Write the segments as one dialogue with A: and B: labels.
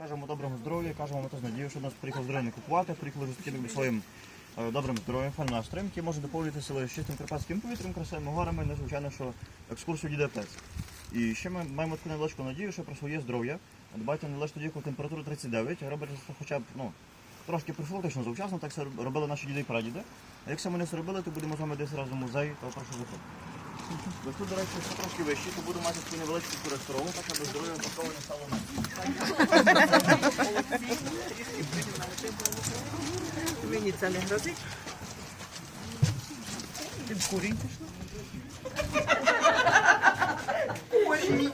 A: Кажемо доброго здоров'я, кажемо ми з надію, що нас приїхав здоров'я купувати, приїхали вже таким своїм е, добрим здоров'ям, файним настроєм, який може доповнити село з чистим карпатським повітрям, красивими горами, незвичайно, що екскурсію діде птець. І ще ми маємо таку невеличку надію, що про своє здоров'я. Дбайте не лише тоді, коли температура 39, а це хоча б ну, трошки профілактично завчасно, так це робили наші діди і прадіди. А якщо ми не це робили, то будемо з вами десь разом в музей, то прошу виходити. Ось тут, до речі, все трошки вище, то буду мати таку невеличку ресторан, так аби здоров'я випадково не стало менше.
B: Мені це не грозить. Ти в курінь пішла? Ой,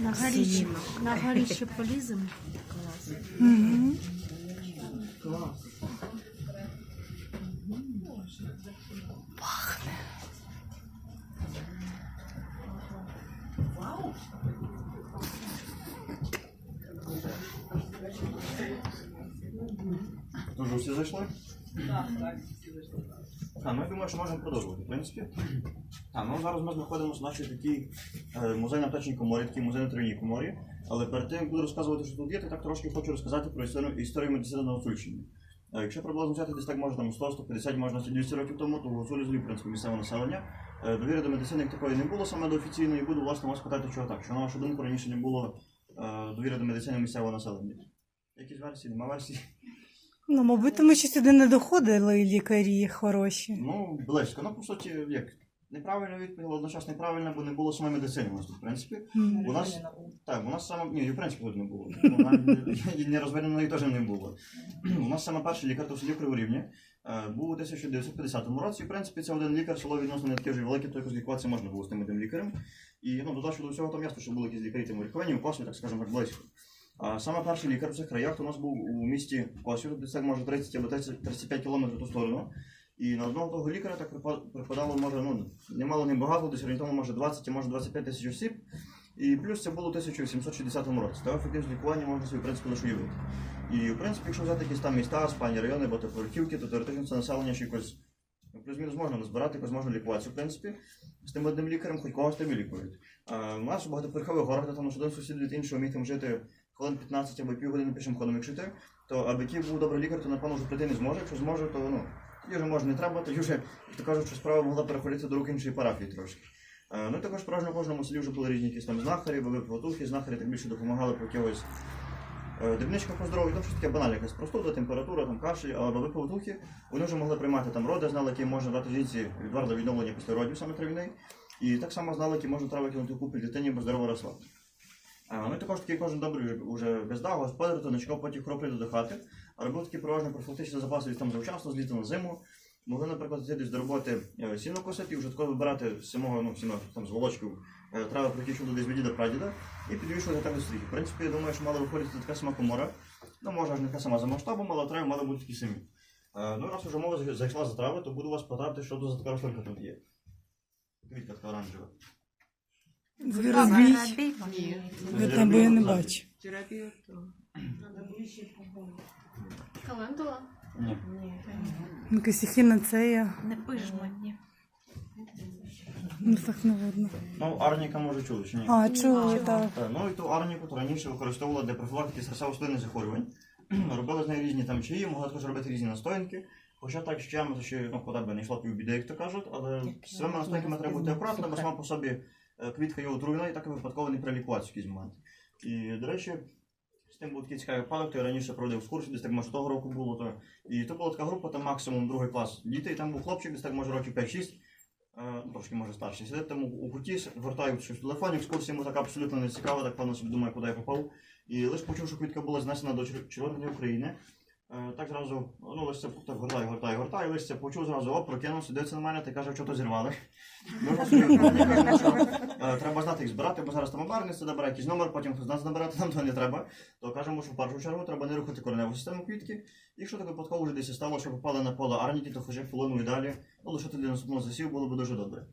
C: На горіще, на горіще поліземо.
A: Дуже всі зайшли? Так, так, всі зайшли. А, ну я думаю, що можемо продовжувати, в принципі. А, ну зараз ми знаходимося в нашій такій е, музей на птачній коморі, такій музей на травній коморі. Але перед тим, як буду розказувати, що тут є, то так трошки хочу розказати про історію, історію медицини на Гуцульщині. Е, Якщо приблизно взяти десь так може 100-150, можна 200 років тому, то в Гуцулі в принципі, місцеве населення. Е, Довіри до медицини як такої не було саме до офіційної, і буду власне вас питати, чого так. Що на вашу думку раніше не було е, довіри до медицини місцевого населення? Якісь версії, нема версії?
D: Ну, мабуть, тому що сюди не доходили лікарі хороші.
A: Ну, близько. Ну, по суті, як неправильна відповідь, але одночасно неправильна, бо не було самої медицини у нас тут, в принципі. У нас так, у нас саме ні, в принципі тут не було. Вона не розвиненої теж не було. У нас саме перший лікар то в селі Криворівні е, був у 1950 році. В принципі, це один лікар, село відносно не таке вже велике, то якось лікуватися можна було з тим одним лікарем. І ну, додачу до всього там ясно, що були якісь лікарі там у Верховині, у Косові, так скажемо, близько. А саме перший лікар в цих краях у нас був у місті Косів, десь так може 30 або 30 35 кілометрів в ту сторону. І на одного того лікаря так припадало, може, ну, немало не багато, десь орієнтовно, може 20, може 25 тисяч осіб. І плюс це було у 1760 році. Та ефективність лікування можна собі, в принципі, лише уявити. І, в принципі, якщо взяти якісь там міста, спальні райони, багатоповерхівки, то теоретично це населення ще якось ну, плюс-мінус можна назбирати, якось можна лікуватися, в принципі. З тим одним лікарем хоч когось тим і лікують. А у нас у багатоповерхових горах, де там один сусід від іншого міг там жити хвилин 15 або півгодини пішим ходом, якщо йти, то аби який був добрий лікар, то напевно вже прийти не зможе. Якщо зможе, то ну, тоді вже може не треба, тоді вже, як то кажуть, що справа могла переходити до рук іншої парафії трошки. Е, Ну і також переважно кожному селі вже були різні якісь там знахарі, були потухи, знахарі так більше допомагали по якогось е, дрібничка по здоров'ю, там щось таке банальне, якась простуда, температура, там кашель, а баби повитухи, вони вже могли приймати там роди, знали, які можна дати жінці відвар для відновлення після родів саме трав'яний. І так само знали, які можна трави кинути купі дитині, бо здорово росла. А, ну також такий кожен добрий вже бездав, господар, то не чекав потім хроплі до хати, а робив такі переважно профілактичні запаси від там завчасно, з літа на зиму. Могли, наприклад, йти десь до роботи е, сіно косити вже тако вибирати самого ну, сіно, там, з волочків е, трави притічу десь від діда прадіда і підвішувати так до стріхи. В принципі, я думаю, що мала виходити така сама комора. Ну, може, ж не така сама за масштабом, але трави мали бути такі самі. Е, ну, раз вже мова зайшла за трави, то буду вас питати, що тут за така рослинка тут є. Квітка така оранжева.
D: Звіробій.
B: Ні.
D: Ви там бо я не бачу.
B: Терапію то.
C: Календула?
A: Ні.
D: Якась ехінацея.
C: Не пижмані.
D: Ну так не видно.
A: Ну, арніка може чули, чи ні?
D: А, чули, так.
A: Е, Ну і ту арніку то раніше використовували для профілактики серцево-судинних захворювань. Робили з нею різні там чаї, могли також робити різні настоянки. Хоча так то ще ну, куди би не йшло півбіди, як то кажуть, але з цими настоянками треба бути акуратно, бо сама по собі квітка є отруєна і так випадково не прилікуватися якийсь момент. І, до речі, з тим був такий цікавий випадок, то я раніше проводив екскурсію, десь так може того року було. То... І то була така група, там максимум другий клас діти, і там був хлопчик, десь так може років 5-6. Е, ну, трошки може старший. Сидить там у куті, гортають щось в телефоні, екскурсія йому така абсолютно не цікава, так певно собі думає, куди я попав. І лише почув, що квітка була знесена до Червоної України. Е, так зразу, ну це так гортає, гортає, гортає, лише почув зразу, оп, прокинувся, дивиться на мене та каже, що то зірвали. Кажу, що, е, треба знати їх збирати, бо зараз там обарниця набирає якийсь номер, потім з нас набирати, нам то не треба. То кажемо, що в першу чергу треба не рухати кореневу систему квітки. Якщо так випадково вже десь стало, що попали на поле арніки, то хоча хвилину і далі, ну лишити для наступного засів було б дуже добре.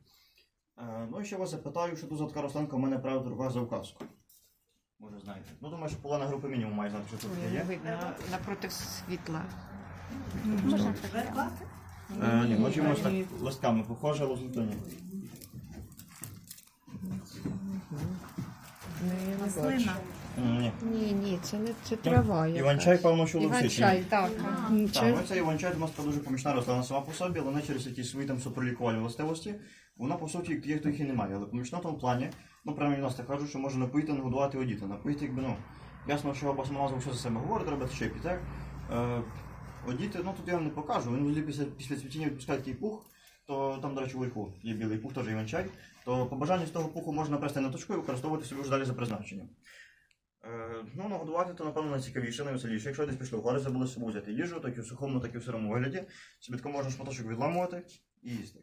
A: Е, ну і ще вас запитаю, що тут за така рослинка в мене правда рука за указку. Може знаєте. Ну думаю, що половина групи мінімум має знати, що тут є.
B: Видно напроти світла.
C: Можна
A: Е, ні, може чимось так листками похоже, але зато ні.
C: Маслина.
A: Ні.
B: Ні, ні, це не це трава. якась.
A: Іван-чай, певно, що
B: Іван-чай, так.
A: Так, ну це Іван-чай, у нас дуже помічна рослина сама по собі, але не через якісь свої там суперлікувальні властивості. Вона, по суті, є, хто їх і немає. Але помічна в тому плані, ну, нас так кажуть, що може напоїти, нагодувати, одіти. Напоїти, якби, ну, ясно, що назва все за себе говорить, треба ще піти. Е, одіти, ну, тут я вам не покажу. Він взагалі після, після цвітіння відпускає такий пух, то там, до речі, вверху є білий пух, теж Іван-чай, то по бажанню з того пуху можна прести на точку і використовувати собі вже далі за призначенням. Е, Ну, нагодувати то, напевно, найцікавіше, найвеселіше. Якщо десь пішли в гори, забули з собою взяти їжу, так і в сухому, так і в сирому вигляді. Собі можна шматочок відламувати і їсти.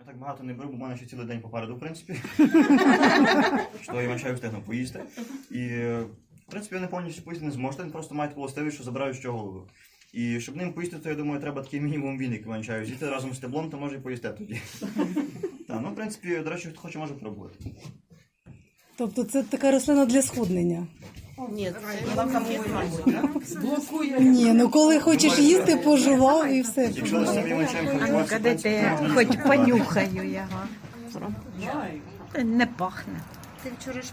A: Я так багато не беру, бо в мене ще цілий день попереду, в принципі. Що я чаю встигну поїсти. І, в принципі, ви не повністю поїсти не зможете, він просто має таку властивість, що забирають що голову. І щоб ним поїсти, то я думаю, треба такий мінімум віник іван-чаю з'їсти разом з стеблом, то може і поїсти тоді. Так, ну, в принципі, до речі, хто хоче, може пробувати.
D: Тобто це така рослина для схуднення.
B: Ні, блокує.
D: Ні, ну коли хочеш їсти, пожував і все.
A: Якщо ви самі харчуватися, в принципі,
E: дайте хоч понюхаю його. Не пахне.
C: Ти вчора ж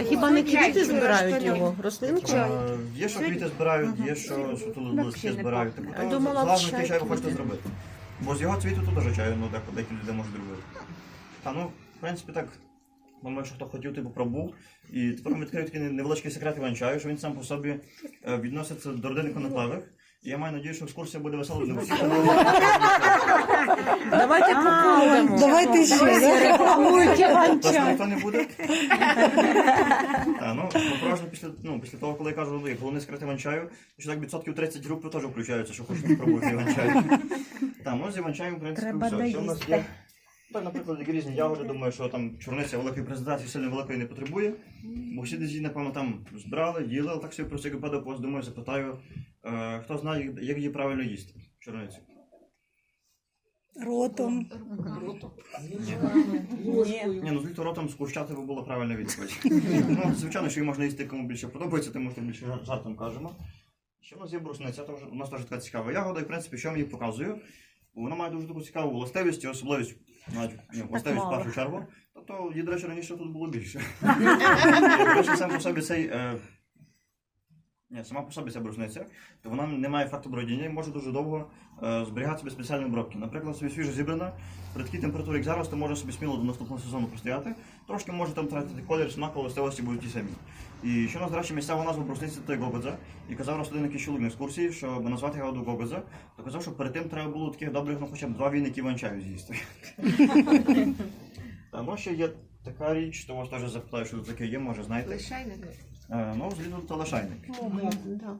E: А хіба не квіти збирають його? Рослинку?
A: Е, Є, що квіти збирають, є, що суто листки збирають. То
E: думала,
A: залежно, який чай ви хочете зробити. Бо з його цвіту тут теж чаю, ну, деякі деякі люди можуть зробити. Та ну, в принципі, так. Думаю, що хто хотів, типу пробув. І тепер ми відкрию такий невеличкий секрет іван-чаю, що він сам по собі е, відноситься до родини коноплевих. І я маю надію, що екскурсія буде весела для всіх.
E: Давайте попробуємо.
D: Давайте ще?
A: Точно ніхто не буде. Та, ну, напражно, після, ну, після того, коли я кажу, ну, як головний секрет іван-чаю, що так відсотків 30 групи теж включаються, що хочуть пробувати іван-чаю. Та, ну, з іван-чаєм, в принципі, все. Що в нас є? Так, наприклад, як різні ягоди, думаю, що там чорниця великої презентації сильно великої не потребує. Бо всі десь її, напевно, там збирали, їли, але так собі про всяк випадок вас думаю, запитаю, е, хто знає, як її правильно їсти, чорницю.
D: Ротом.
A: Ні, ну звідти ротом скущати би була правильна відповідь. ну, звичайно, що її можна їсти кому більше подобається, тому що більше жар- жартом кажемо. Ще в нас є брусниця, то вже- у нас теж така цікава ягода, і в принципі, що я вам її показую, вона має дуже таку цікаву властивість і особливість, навіть в першу чергу. Тобто, її, до речі, раніше тут було більше. Сам по собі цей. Е... Ні, сама по собі ця брусниця, то вона не має факту бродіння і може дуже довго е, зберігати собі спеціальні обробки. Наприклад, собі свіжо зібрана, при такій температурі, як зараз, то може собі сміло до наступного сезону простояти. Трошки може там втратити колір, смак, властивості будуть ті самі. І що нас, до речі, місцева назва брусниці це Гогодза. І казав раз один якийсь чоловік на екскурсії, щоб назвати ягоду Гогодза, то казав, що перед тим треба було таких добрих, ну хоча б два віники іван-чаю з'їсти. Та ну ще є така річ, то вас теж запитаю, що тут таке є, може знаєте.
B: Лишайник?
A: Е, ну, з це лишайник.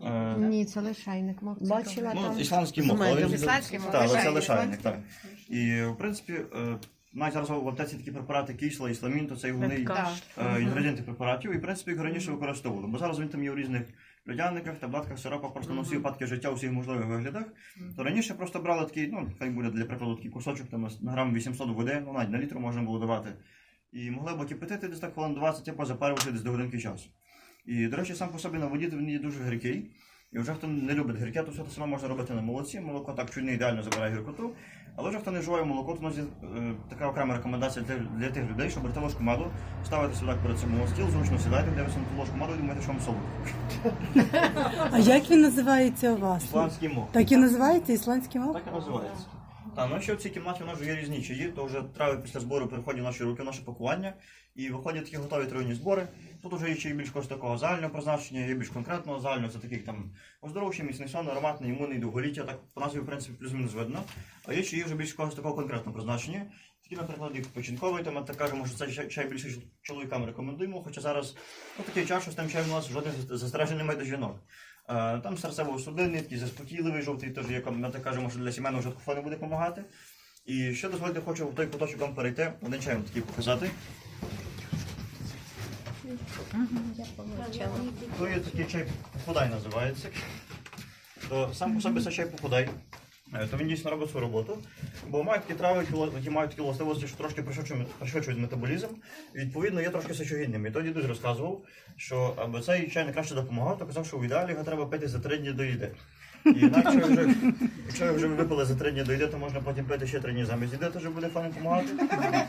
A: Е,
B: Ні, це лишайник. мав. Бачила
A: Ну,
B: там.
A: ісландський мох, але він-
B: Ісландський мох,
A: Так, але це
B: лишайник.
A: лишайник, так. І, в принципі, е, навіть зараз в аптеці такі препарати кисла, ісламін, то це головний е, інгредієнти препаратів, і в принципі їх раніше використовували. Бо зараз він там є в різних льодяниках, таблетках, сиропах, просто на всі випадки життя у всіх можливих виглядах. То раніше просто брали такий, ну, хай буде для прикладу такий кусочок там на грам 800 води, ну навіть на літру можна було давати. І могли б кипятити десь так хвилин 20, або запарювати десь до годинки часу. І, до речі, сам по собі на воді він є дуже гіркий. І вже хто не любить гірке, то все те саме можна робити на молоці. Молоко так чуть не ідеально забирає гіркоту. Але вже хто не вживає молоко, то у нас є е, така окрема рекомендація для, для тих людей, щоб берете ложку меду, ставите сюди перед собою на стіл, зручно сідаєте, дивитися на ту ложку меду і думаєте, що вам солодко.
D: А як він називається у вас?
A: Ісландський мох.
D: Так і називається ісландський мов?
A: Так і називається. Та, ну ще в цій кімнаті у нас вже є різні чаї, то вже трави після збору переходять в наші руки, в наше пакування, і виходять такі готові травні збори. Тут вже є чаї більш когось такого загального призначення, є більш конкретного загального, це такий там оздоровчий, міцний сон, ароматний, імунний, довголіття, так по назві, в принципі, плюс-мінус видно. А є чаї вже більш когось такого конкретного призначення. Такі, наприклад, як печінковий, то ми так кажемо, що цей чай- більше чоловікам рекомендуємо, хоча зараз ну, такий час, з тим чаєм у нас жодних застережень немає до жінок. Е, Там серцево-судинний, такий заспокійливий жовтий, теж як ми так кажемо, що для сімейного жовтку не буде допомагати. І ще дозвольте, хочу в той куточок вам перейти, один чай вам такий показати. То є такий чай походай називається. То сам по собі це чай походай. Е, То він дійсно робить свою роботу, бо мають такі трави, які мають такі властивості, що трошки пришвидшують, метаболізм. І, відповідно, є трошки сечогідним. І тоді дуже розказував, що аби цей чай не краще допомагав, то казав, що в ідеалі його треба пити за три дні до їди. І ви вже, якщо вже випили за три дні до їди, то можна потім пити ще три дні замість їди, вже буде файно допомагати.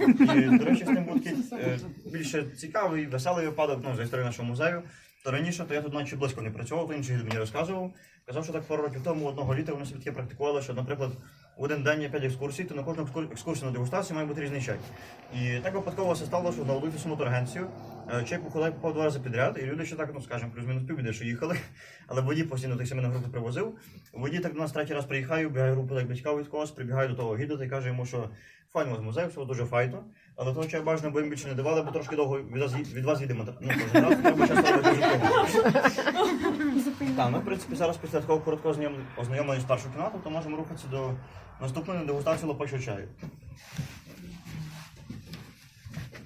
A: І, до речі, з тим буде такий е, більше цікавий, веселий випадок ну, за історію нашого музею. То раніше то я тут наче близько не працював, то інший мені розказував. Казав, що так пару років тому одного літа вони собі таке практикували, що, наприклад, в один день є 5 екскурсій, то на кожну екскурсію на дегустацію має бути різний чай. І так випадково все стало, що на одну моторагенцію е, чай покладає попав два рази підряд, і люди ще так, ну скажімо, плюс-мінус півбіди, що їхали. Але водій постійно тих самих групи привозив. Водій так до нас третій раз приїхає, бігає групу так батька від когось, прибігає до того гіда й каже йому, що файно з музею, все дуже файно. Але того чаю бажано, бо їм більше не давали, бо трошки довго від вас, від вас їдемо. Ну. Так, ми, в принципі, зараз після такого короткого знайом- ознайомлення з кімнатою, то можемо рухатися до наступної дегустації лопачого чаю. Але тут нагадую акуратно, що чай голову не лікує.